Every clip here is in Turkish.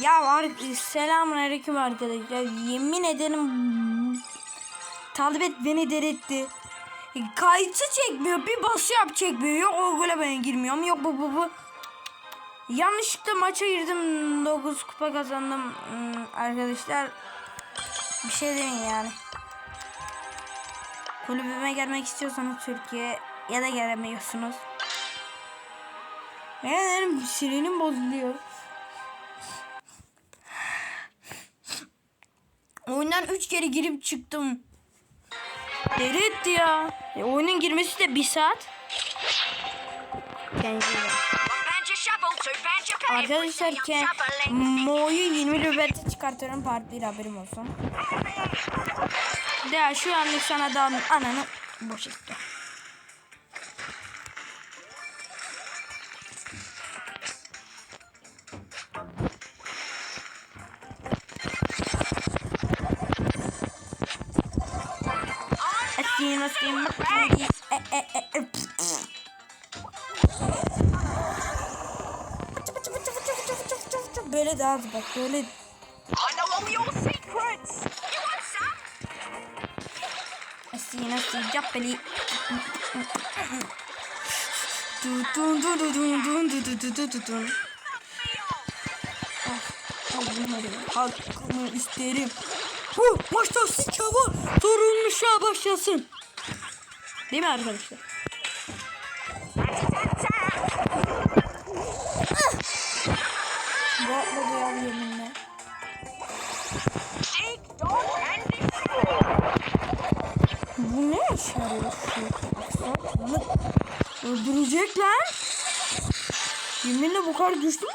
Ya var selamun aleyküm arkadaşlar. Yemin ederim Talibet beni delirtti. Kayıtı çekmiyor. Bir basıyor çekmiyor. Yok böyle ben girmiyorum. Yok bu bu bu. Yanlışlıkla maça girdim. 9 kupa kazandım. Hmm, arkadaşlar bir şey demeyin yani. Kulübüme gelmek istiyorsanız Türkiye ya da gelemiyorsunuz. Yani sinirim bozuluyor. Oyundan 3 kere girip çıktım. Deli etti ya. E, oyunun girmesi de bir saat. Kendine. Arkadaşlar ke Mo'yu 20 rübete çıkartıyorum part 1 haberim olsun. De şu anlık sana da ananı boş. E, e, e, e. Böyle daha az bak böyle I know all your secrets. You want some? asayım asayım yap beni. Du du du du du du du du du du du du. Hakkımı isterim. Bu maçta sike var. Sorulmuşa başlasın. Değil mi arkadaşlar? Botla diyor yeminle. Bu ne şerefsiz? Öldürecekler. Yeminle bu kadar güçlü mü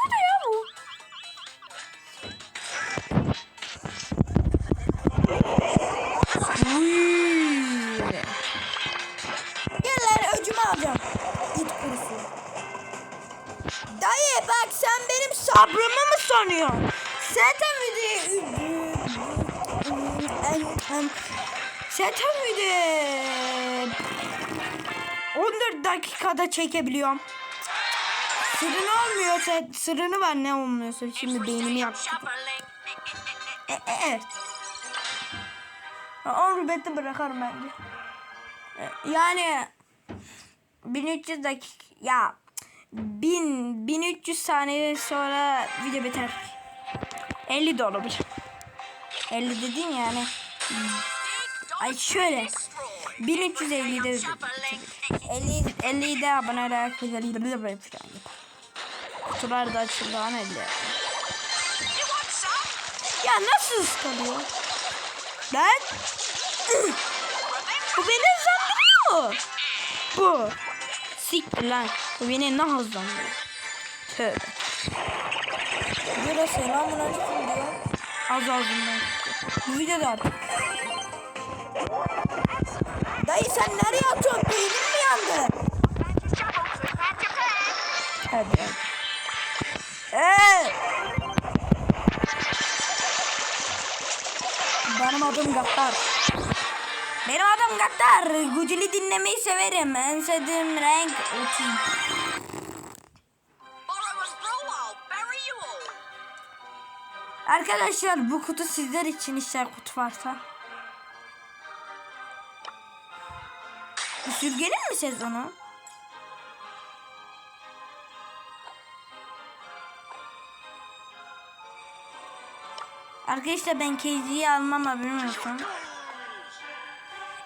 sanıyorsun? Zaten videoyu... Zaten video... 14 dakikada çekebiliyorum. Sırrını olmuyor. Sırrını var ne olmuyorsa. Şimdi beynimi yaptı. Shoveling. E, e, e. 10 rübette bırakarım bence. E, Yani 1300 dakika ya 1000 1300 saniye sonra video biter. 50 de olabilir. 50 dedin yani. Ay şöyle. 1350'de bitebilir. 50 50'de abone olarak. Kutular da açıldı an 50. You want some? Ya nasıl ıskalıyor? Lan? Bu beni hızlandırıyor. Bu. Siktir lan. Bu beni ne hızlandırıyor? Tövbe. Burada selamun aleyküm diyor. Az ağzından. Bu videoda artık. Dayı sen nereye atıyorsun? Beynin mi yandı? Hadi. Eee! Benim adım Gattar. Benim adım Gattar. Gucili dinlemeyi severim. En sevdiğim renk all. Arkadaşlar bu kutu sizler için işte kutu varsa. Sürgenin mi sezonu? Arkadaşlar ben KZ'yi almam haberim olsun.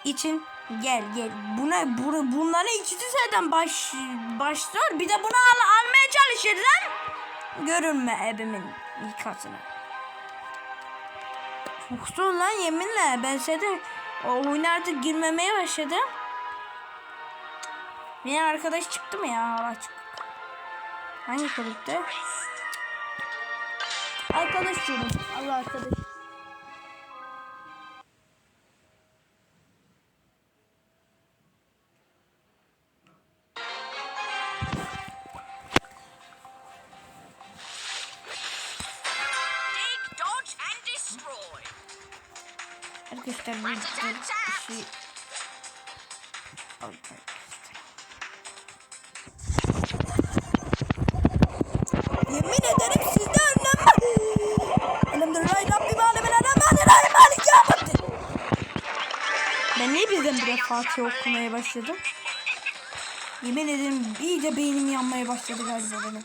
İçin gel gel. Buna bu, bunların ikisi zaten baş başlıyor. Bir de bunu al, almaya çalışırsan görünme evimin yıkasını. Çok zor lan yeminle. Ben zaten o oyuna artık girmemeye başladım. Benim arkadaş çıktı mı ya? Allah çıktı. Hangi kulüpte? Arkadaş diyorum. Allah arkadaş. göstermek için bir şey almak Yemin ederim sizde önlem var. Elimde ray Rabbim alemin alemani ray malik yamadı. Ben niye birdenbire Fatih okumaya başladım? Yemin ederim iyice beynim yanmaya başladı galiba benim.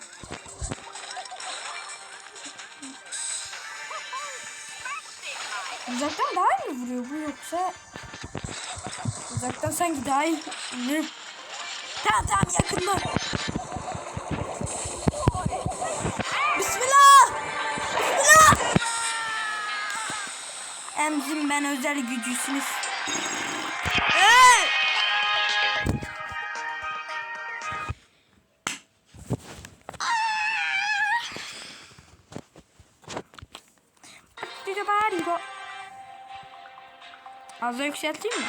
Uzaktan daha iyi vuruyor bu yoksa Uzaktan sanki daha iyi. Tamam tamam yakından. Bismillah. Bismillah. Emzim ben özel gücüsünüz. Az daha yükselteyim mi?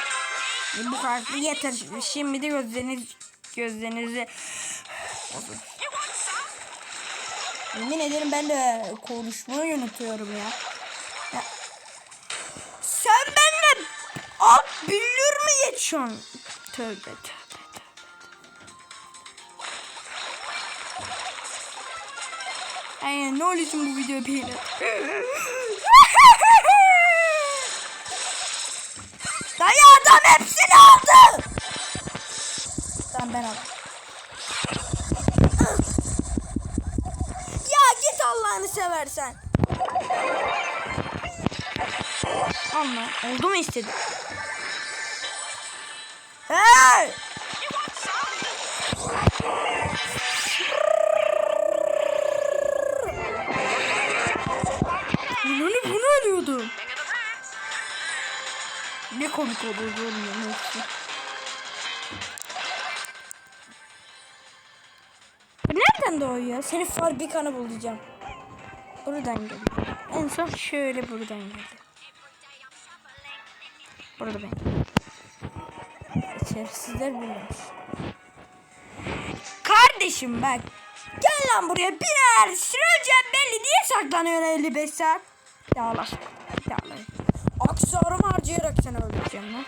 E, Bu kadar yeter. Şimdi de gözleriniz gözlerinizi some? Yemin ederim ben de konuşmayı unutuyorum ya. ya. Sen benimle at billur mu geçiyorsun? Tövbe tövbe tövbe. Aynen ne oluyorsun bu videoyu beğenin. Dayı adam hepsini aldı. Tamam ben aldım. Ya git Allah'ını seversen. Allah oldu mu istedim? Hey! Komik oğlum ya hepsi. Nereden doğuyor? Senin fabrikanı bulacağım. Buradan geliyor. En son şöyle buradan geldi. Burada ben. İçerisizler bulmuş. Kardeşim bak. Gel lan buraya. Birer süreceğim belli. Niye saklanıyorsun 55 saat? Ya Allah. Aksarımı harcayarak seni öldüreceğim lan.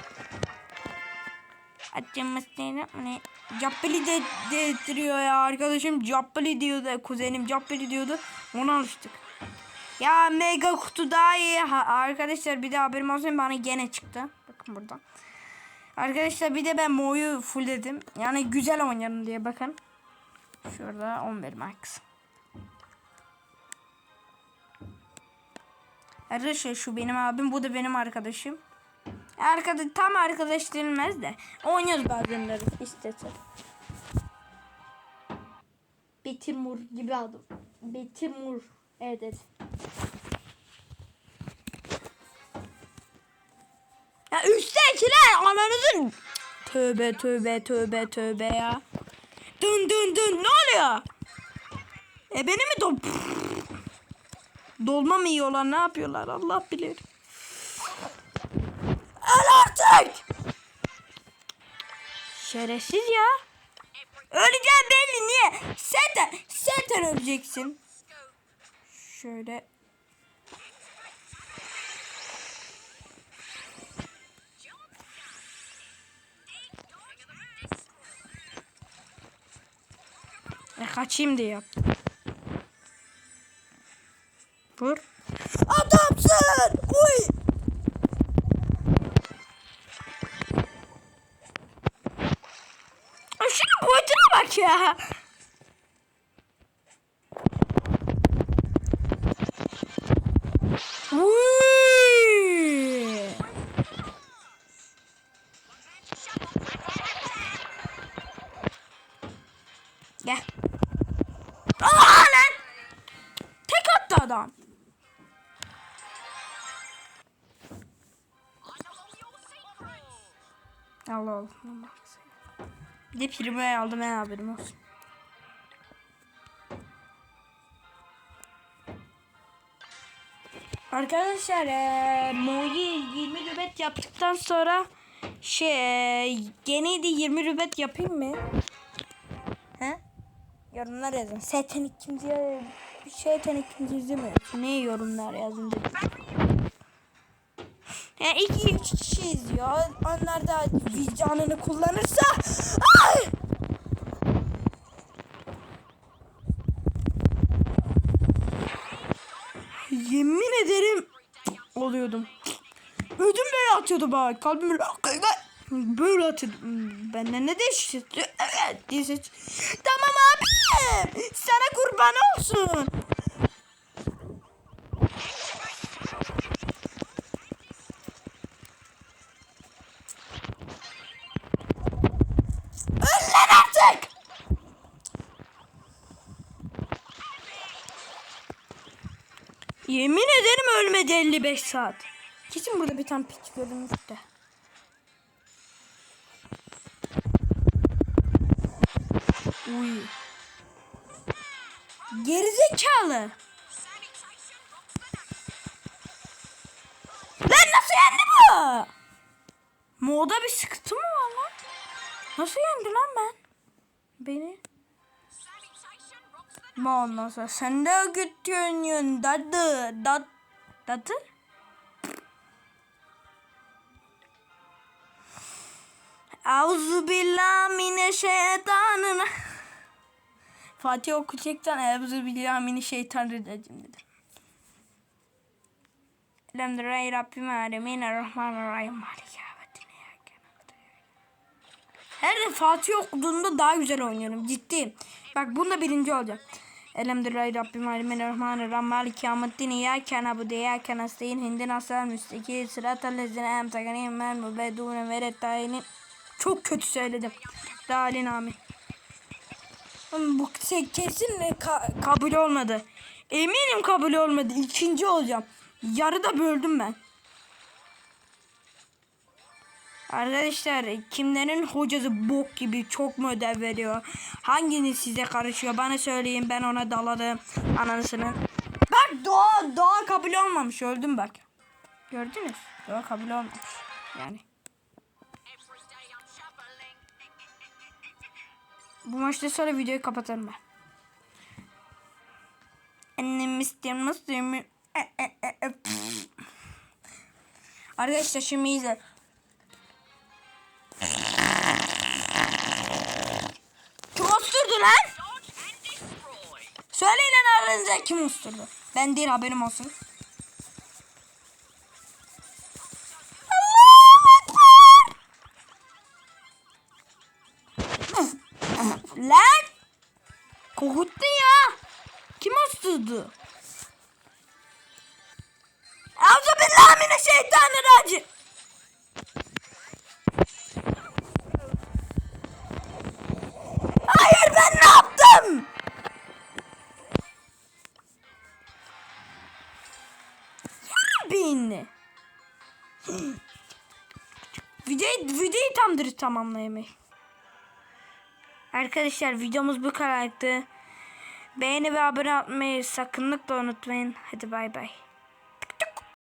Acımasını ne? Cappeli de dediriyor ya arkadaşım. Cappeli diyordu. Kuzenim Cappeli diyordu. Ona alıştık. Ya mega kutu daha iyi. Ha, arkadaşlar bir de haberim olsun bana gene çıktı. Bakın buradan. Arkadaşlar bir de ben Mo'yu fullledim. Yani güzel oynarım diye bakın. Şurada 11 max. Arkadaşlar şu benim abim bu da benim arkadaşım. Arkadaş tam arkadaş denilmez de oynuyoruz bazenleri istese. Betimur gibi adım. Betimur. Evet. Ya üsttekiler ananızın. Tövbe tövbe tövbe tövbe ya. Dın dın dın ne oluyor? E beni mi dol... Dolma mı yiyorlar ne yapıyorlar Allah bilir. Öl artık. Şerefsiz ya. Öleceğim belli niye? Sen de sen de öleceksin. Şöyle. E kaçayım diye yaptım. Vur. Adamsın! Uy! Şunun boyutuna bak ya. Gel. Aa lan! Tek attı adam. Secrets. Allah Allah. Allah. Bir de primoya aldım ben haberim olsun. Arkadaşlar eee Mo'yu 20 rübet yaptıktan sonra şey gene de 20 rübet yapayım mı? He? Yorumlar yazın. Zaten ikinci şeytan ikinci izlemiyor. Ne yorumlar yazın dedim. Yani iki üç kişi izliyor. Onlar da vicdanını kullanırsa ay! Yemin ederim oluyordum. Ödüm böyle atıyordu bak. Kalbim böyle Böyle atıyordum. Benden ne değişti? Evet diye seç. Tamam abi. Sana kurban olsun. Öl artık. Yemin ederim ölmedi 55 saat. Kesin burada bir tane piç görünmüş de. Uy. Gerizekalı. Lan nasıl yendi bu? Moda bir sıkıntı mı var lan? Nasıl yendi lan ben? Beni. Ma ondan sonra sen de götürüyorsun dadı. Dad, dadı? Auzu billahi mineşşeytanirracim. Fatih okuyacaktan Auzu billahi mineşşeytanirracim dedim. Elhamdülillahi Rabbil alemin Errahmanirrahim Maliki her Fatih okuduğumda daha güzel oynuyorum. Ciddiyim. Bak bunda birinci olacağım. Elhamdülillahi Rabbil alemin Errahmanirrahim Maliki yevmiddin. İyyake na'budu ve iyyake nestaîn. Hindina sıratal müstakîm. Sıratal lezîne en'amte aleyhim ghayril mağdûbi ve'd-dâlîn. Çok kötü söyledim. Dalin amin. Bu şey kesin ka- kabul olmadı. Eminim kabul olmadı. İkinci olacağım. Yarıda böldüm ben. Arkadaşlar kimlerin hocası bok gibi çok mu ödev veriyor? Hanginiz size karışıyor? Bana söyleyin ben ona daladım. Anasının. Bak doğa, doğa kabul olmamış. Öldüm bak. Gördünüz? Doğa kabul olmamış. Yani. Bu maçta sonra videoyu kapatırım ben. Annem istiyorum nasıl? E, e, e. Arkadaşlar şimdi izle. Kim osturdu lan? Söyleyin lan aranızda kim osturdu? Ben değil haberim olsun. Lan! Kokuttu ya. Kim osturdu? Auzu billahi mineşşeytanirracim. Videoyu tam dürüst tamamlayamayız. Arkadaşlar videomuz bu kadardı. Beğeni ve abone olmayı sakınlıkla unutmayın. Hadi bay bay.